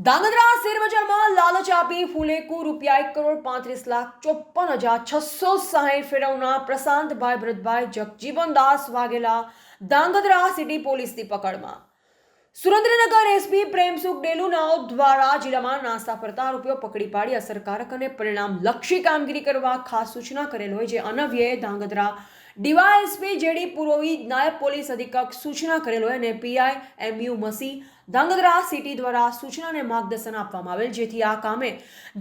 ધાંગધ્રા શેરબજારમાં લાલચ આપી ફુલેકુ રૂપિયા એક કરોડ પાંત્રીસ લાખ ચોપન હજાર છસો સાહીઠ ફેરવના પ્રશાંતભાઈ ભરતભાઈ જગજીવનદાસ વાઘેલા ધાંગધ્રા સિટી પોલીસની પકડમાં. સુરેન્દ્રનગર એસપી પ્રેમસુખ ડેલુનાઓ દ્વારા જિલ્લામાં નાસ્તા ફરતા આરોપીઓ પકડી પાડી અસરકારક અને પરિણામલક્ષી કામગીરી કરવા ખાસ સૂચના કરેલ હોય જે અનવ્યે ધાંગધ્રા ડીવાયએસપી જેડી પુરોહિત નાયબ પોલીસ અધિક્ષક સૂચના કરેલો અને પીઆઈ એમયુ મસી ધાંગધ્રા સિટી દ્વારા સૂચના અને માર્ગદર્શન આપવામાં આવેલ. જેથી આ કામે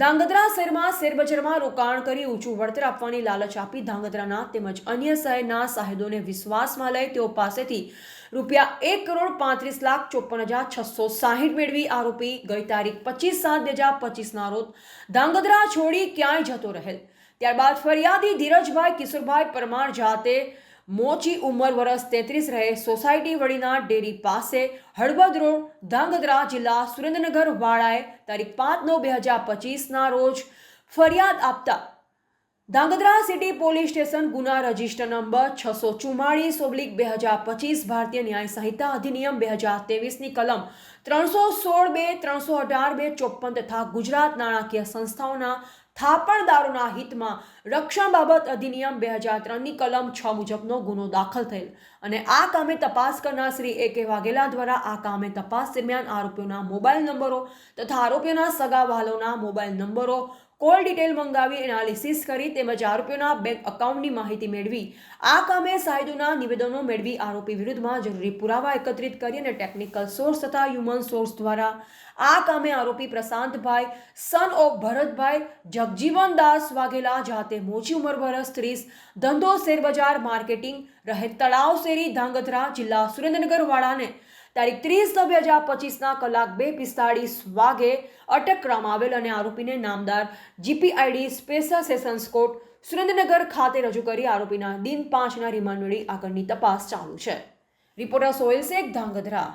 ધાંગધ્રા શહેરમાં શેરબજારમાં રોકાણ કરી ઊંચું વળતર આપવાની લાલચ આપી ધાંગધ્રાના તેમજ અન્ય શહેરના સાહેદોને વિશ્વાસમાં લઈ તેઓ પાસેથી રૂપિયા એક કરોડ પાંત્રીસ લાખ ચોપન હજાર છસો સાહીઠ મેળવી આરોપી ગઈ તારીખ પચીસ સાત બે હજાર પચીસના રોજ ધાંગધ્રા છોડી ક્યાંય જતો રહેલ. ત્યારબાદ ફરિયાદી ધીરજભાઈ કિશોરભાઈ પરમાર જાતે મોચી ઉંમર વર્ષ તેત્રીસ રહે સોસાયટી વડીના ડેરી પાસે હળવદ રોડ, ધાંગધ્રા જિલ્લા સુરેન્દ્રનગર વાળાએ તારીખ પાંચ નવ બે હજાર પચીસના રોજ ફરિયાદ આપતા ધાંગધ્રા સિટી પોલીસ સ્ટેશન ગુના રજિસ્ટર નંબર છસો ચુમ્માળીસ ઓબ્લિક બે હજાર પચીસ ભારતીય ન્યાય સંહિતા અધિનિયમ બે હજાર ત્રેવીસની કલમ ત્રણસો સોળ બે, ત્રણસો અઢાર બે, ચોપન તથા ગુજરાત નાણાકીય સંસ્થાઓના થાપણદારોના હિતમાં રક્ષણ બાબત અધિનિયમ બે હજાર ત્રણની કલમ છ મુજબનો ગુનો દાખલ થયેલ. અને આ કામે તપાસ કરનાર શ્રી એ કે વાઘેલા દ્વારા આ કામે તપાસ દરમિયાન આરોપીઓના મોબાઈલ નંબરો તથા આરોપીઓના સગા વહાલોના મોબાઈલ નંબરો કોલ ડિટેલ મંગાવી એનાલિસિસ કરી તેમજ આરોપીઓના બેંક અકાઉન્ટની માહિતી મેળવી. આ કામે સાહેદોના નિવેદનો મેળવી આરોપી વિરુદ્ધમાં જરૂરી પુરાવા એકત્રિત કરી અને ટેકનિકલ સોર્સ તથા હ્યુમન સોર્સ દ્વારા. આ કામે આરોપી પ્રશાંતભાઈ સન ઓફ ભરતભાઈ, જગજીવન દાસ વાઘેલા જાતે મોચી ઉંમર વરસ ત્રીસ, ધંધો શેરબજાર, માર્કેટિંગ રહે તળાવ શેરી, ધાંગધ્રા, જિલ્લા સુરેન્દ્રનગર વાળાને તારીખ ત્રીસ નવ બે હજાર પચીસના કલાક બે પિસ્તાળીસ વાગે અટક કરવામાં આવેલ અને આરોપીને નામદાર GPID special sessions court Surendranagar ખાતે રજૂ કરી આરોપીના દિન પાંચના રિમાન્ડ મેળવી આગળની તપાસ ચાલુ છે. રિપોર્ટર સોહેલ શેખ, ધાંગધ્રા.